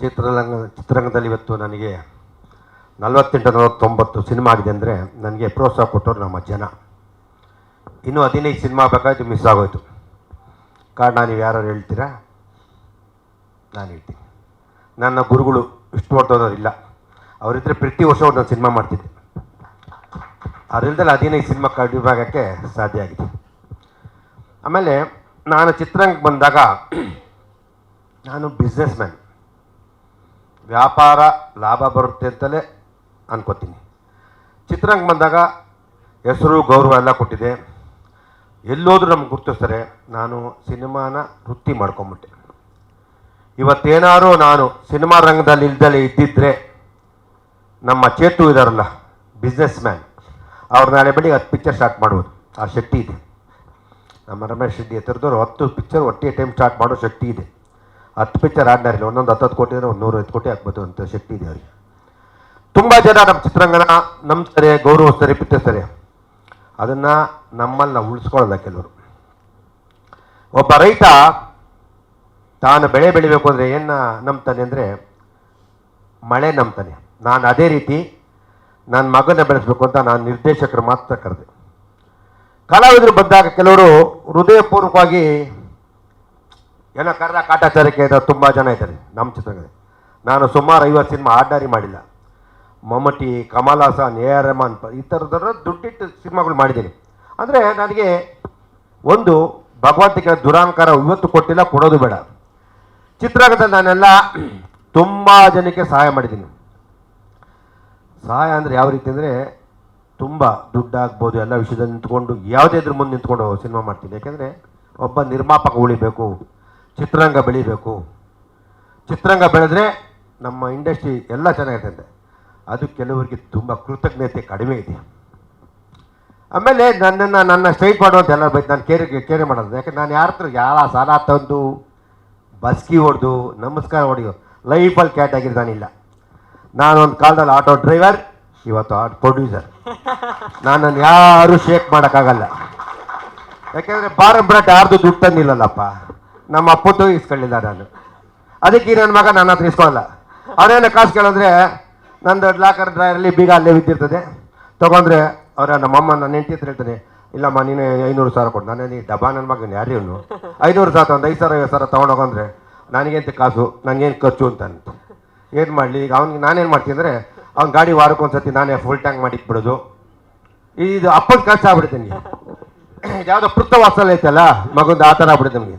ಚಿತ್ರರಂಗ, ಚಿತ್ರರಂಗದಲ್ಲಿ ಇವತ್ತು ನನಗೆ ನಲವತ್ತೆಂಟು ನಲವತ್ತೊಂಬತ್ತು ಸಿನಿಮಾ ಆಗಿದೆ ಅಂದರೆ ನನಗೆ ಪ್ರೋತ್ಸಾಹ ಕೊಟ್ಟವರು ನಮ್ಮ ಜನ. ಇನ್ನೂ ಹದಿನೈದು ಸಿನಿಮಾ ಬೇಕಾಯಿತು ಮಿಸ್ ಆಗೋಯ್ತು. ಕಾರಣ ನೀವು ಯಾರು ಹೇಳ್ತೀರಾ? ನಾನು ಹೇಳ್ತೀನಿ. ನನ್ನ ಗುರುಗಳು ಇಷ್ಟು ಇಲ್ಲ. ಅವರಿದ್ದರೆ ಪ್ರತಿ ವರ್ಷ ಒಂದು ಸಿನಿಮಾ ಮಾಡ್ತಿದ್ದೆ. ಅದರಿಂದಲೇ ಹದಿನೈದು ಸಿನಿಮಾ ಕಡಿಮೆಯಾಗೋಕ್ಕೆ ಸಾಧ್ಯ ಆಗಿದೆ. ಆಮೇಲೆ ನಾನು ಚಿತ್ರರಂಗಕ್ಕೆ ಬಂದಾಗ ನಾನು ಬಿಸ್ನೆಸ್ ಮ್ಯಾನ್ ವ್ಯಾಪಾರ ಲಾಭ ಬರುತ್ತೆ ಅಂತಲೇ ಅನ್ಕೋತೀನಿ. ಚಿತ್ರರಂಗ ಬಂದಾಗ ಹೆಸರು, ಗೌರವ ಎಲ್ಲ ಕೊಟ್ಟಿದೆ. ಎಲ್ಲೋದ್ರೂ ನಮ್ಗೆ ಗುರ್ತಿಸ್ತಾರೆ. ನಾನು ಸಿನಿಮಾನ ವೃತ್ತಿ ಮಾಡ್ಕೊಂಬಿಟ್ಟೆ. ಇವತ್ತೇನಾದ್ರು ನಾನು ಸಿನಿಮಾ ರಂಗದಲ್ಲಿ ಇಲ್ದಲೇ ಇದ್ದಿದ್ದರೆ ನಮ್ಮ ಚೇತು ಇದಾರಲ್ಲ ಬಿಸ್ನೆಸ್ ಮ್ಯಾನ್ ಅವ್ರು ನಾಳೆ ಬೆಳಿಗ್ಗೆ ಹತ್ತು ಪಿಕ್ಚರ್ ಸ್ಟಾರ್ಟ್ ಮಾಡ್ಬೋದು. ಆ ಶಕ್ತಿ ಇದೆ. ನಮ್ಮ ರಮೇಶ್ ಶೆಟ್ಟಿ ಹತ್ತಿರದವ್ರು ಹತ್ತು ಪಿಕ್ಚರ್ ಒಟ್ಟಿಗೆ ಟೈಮ್ ಸ್ಟಾರ್ಟ್ ಮಾಡೋ ಶಕ್ತಿ ಇದೆ. ಹತ್ತು ಪಿಕ್ಚರ್ ಆಡ್ನಾರಿಲ್ಲ ಒಂದೊಂದು ಹತ್ತು ಕೋಟಿ ಅಂದರೆ ಒಂದು ನೂರೈವತ್ತು ಕೋಟಿ ಆಗ್ಬೋದು ಅಂತ ಶಕ್ತಿ ಇದೆ ಅವರಿಗೆ. ತುಂಬ ಜನ ನಮ್ಮ ಚಿತ್ರಾಂಗನ ನಂಬ್ತಾರೆ ಗೌರವಿಸ್ತಾರೆ ಪಿತ್ತಿಸ್ತಾರೆ ಅದನ್ನು ನಮ್ಮಲ್ಲಿ ನಾವು ಉಳಿಸ್ಕೊಳ್ಳಲ್ಲ ಕೆಲವರು. ಒಬ್ಬ ರೈತ ತಾನು ಬೆಳೆ ಬೆಳಿಬೇಕು ಅಂದರೆ ಏನು ನಂಬ್ತಾನೆ ಅಂದರೆ ಮಳೆ ನಂಬ್ತಾನೆ. ನಾನು ಅದೇ ರೀತಿ ನನ್ನ ಮಗನ ಬೆಳೆಸ್ಬೇಕು ಅಂತ ನಾನು ನಿರ್ದೇಶಕರು ಮಾತ್ರ ಕರೆದೆ. ಕಲಾವಿದರು ಬಂದಾಗ ಕೆಲವರು ಹೃದಯಪೂರ್ವಕವಾಗಿ ಏನೋ ಕರೆದ ಕಾಟಾಚಾರಕ್ಕೆ ಇದ್ದ ತುಂಬ ಜನ ಇದ್ದಾರೆ, ನಮ್ಮ ಚಿತ್ರದಲ್ಲಿ ನಾನು ಸುಮಾರು ಐವತ್ತು ಸಿನಿಮಾ ಆರ್ಡರಿ ಮಾಡಿಲ್ಲ. ಮಮ್ಮಟಿ ಕಮಲ್ ಹಾಸನ್ ಎ ಆರ್ ರೆಹಮಾನ್ ಈ ಥರದರ ದುಡ್ಡಿಟ್ಟು ಸಿನಿಮಾಗಳು ಮಾಡಿದ್ದೀನಿ. ಅಂದರೆ ನನಗೆ ಒಂದು ಭಗವಂತಿಗೆ ದುರಾಂಕಾರ ಇವತ್ತು ಕೊಟ್ಟಿಲ್ಲ, ಕೊಡೋದು ಬೇಡ. ಚಿತ್ರರಂಗದಲ್ಲಿ ನಾನೆಲ್ಲ ತುಂಬ ಜನಕ್ಕೆ ಸಹಾಯ ಮಾಡಿದ್ದೀನಿ. ಸಹಾಯ ಅಂದರೆ ಯಾವ ರೀತಿ ಅಂದರೆ ತುಂಬ ದುಡ್ಡಾಗ್ಬೋದು, ಎಲ್ಲ ವಿಷಯದಲ್ಲಿ ನಿಂತ್ಕೊಂಡು, ಯಾವುದೇ ಇದ್ರ ಮುಂದೆ ನಿಂತ್ಕೊಂಡು ಸಿನಿಮಾ ಮಾಡ್ತೀನಿ. ಯಾಕೆಂದರೆ ಒಬ್ಬ ನಿರ್ಮಾಪಕ ಉಳಿಬೇಕು ಚಿತ್ರರಂಗ ಬೆಳಿಬೇಕು. ಚಿತ್ರರಂಗ ಬೆಳೆದ್ರೆ ನಮ್ಮ ಇಂಡಸ್ಟ್ರಿ ಎಲ್ಲ ಚೆನ್ನಾಗಿರ್ತದೆ. ಅದು ಕೆಲವರಿಗೆ ತುಂಬ ಕೃತಜ್ಞತೆ ಕಡಿಮೆ ಇದೆ. ಆಮೇಲೆ ನನ್ನನ್ನು ನನ್ನ ಸ್ಟ್ರೈಟ್ ಮಾಡುವಂತ ಎಲ್ಲ ಬೈತು ನಾನು ಕೇರಿ ಕೇರಿ ಮಾಡೋದು. ಯಾಕೆ ನಾನು ಯಾರ ಹತ್ರ ಯಾರ ಸಾಲ ತಂದು ಬಸ್ಕಿ ಹೊಡೆದು ನಮಸ್ಕಾರ ಹೊಡೆಯೋ ಲೈಫಲ್ಲಿ ಕ್ಯಾಟ್ ಆಗಿರ್ತಾನಿಲ್ಲ ನಾನೊಂದು ಕಾಲದಲ್ಲಿ ಆಟೋ ಡ್ರೈವರ್, ಇವತ್ತು ಆಟೋ ಪ್ರೊಡ್ಯೂಸರ್. ನನ್ನನ್ನು ಯಾರೂ ಶೇಕ್ ಮಾಡೋಕ್ಕಾಗಲ್ಲ. ಯಾಕೆಂದರೆ ಬಾರಂಬ್ರಾಟ್ ಯಾರ್ದು ದುಡ್ಡು ತಂದಿಲ್ಲಲ್ಲಪ್ಪ. ನಮ್ಮ ಅಪ್ಪದ್ದು ಇಸ್ಕೊಳ್ಳಿಲ್ಲ ನಾನು ಅದಕ್ಕೆ ನನ್ನ ಮಗ ನನ್ನ ಹತ್ರ ಇಸ್ಕೊಳ್ಳಲ್ಲ ಅವನೇನು ಕಾಸು ಕೇಳಿದ್ರೆ ನಂದು ಲಾಕರ್ ಡ್ರೈವರಲ್ಲಿ ಬೀಗ ಅಲ್ಲೇ ಬಿದ್ದಿರ್ತದೆ. ತೊಗೊಂಡ್ರೆ ಅವರ ನಮ್ಮಮ್ಮ ನನ್ನ ಹೆಂಡತಿ ಹತ್ರ ಹೇಳ್ತಾನೆ ಇಲ್ಲಮ್ಮ, ನೀನು ಐನೂರು ಸಾವಿರ ಕೊಡು. ನಾನೇ ನೀ ಡಬ್ಬಾ ನನ್ನ ಮಗನ ಯಾರು ಇವನು? ಐನೂರು ಸಾವಿರ ಒಂದು ಐದು ಸಾವಿರ, ಐವತ್ತು ಸಾವಿರ ತೊಗೊಂಡೋಗಂದ್ರೆ ನನಗೆಂತ ಕಾಸು ನನಗೇನು ಖರ್ಚು ಅಂತ ಏನು ಮಾಡಲಿ? ಈಗ ಅವ್ನಿಗೆ ನಾನೇನು ಮಾಡ್ತೀನಿ ಅಂದರೆ, ಅವ್ನ ಗಾಡಿ ವಾರಕ್ಕೊಂದ್ಸತಿ ನಾನೇ ಫುಲ್ ಟ್ಯಾಂಕ್ ಮಾಡಿ ಇಟ್ಬಿಡೋದು. ಇದು ಅಪ್ಪನ ಖರ್ಚು ಆಗ್ಬಿಡುತ್ತೆ ನನಗೆ ಯಾವುದೋ ಪೃಥ ವಾಸಲ್ ಐತಲ್ಲ, ಮಗಂದು ಆ ಥರ ಆಗ್ಬಿಡುತ್ತೆ ನಮಗೆ.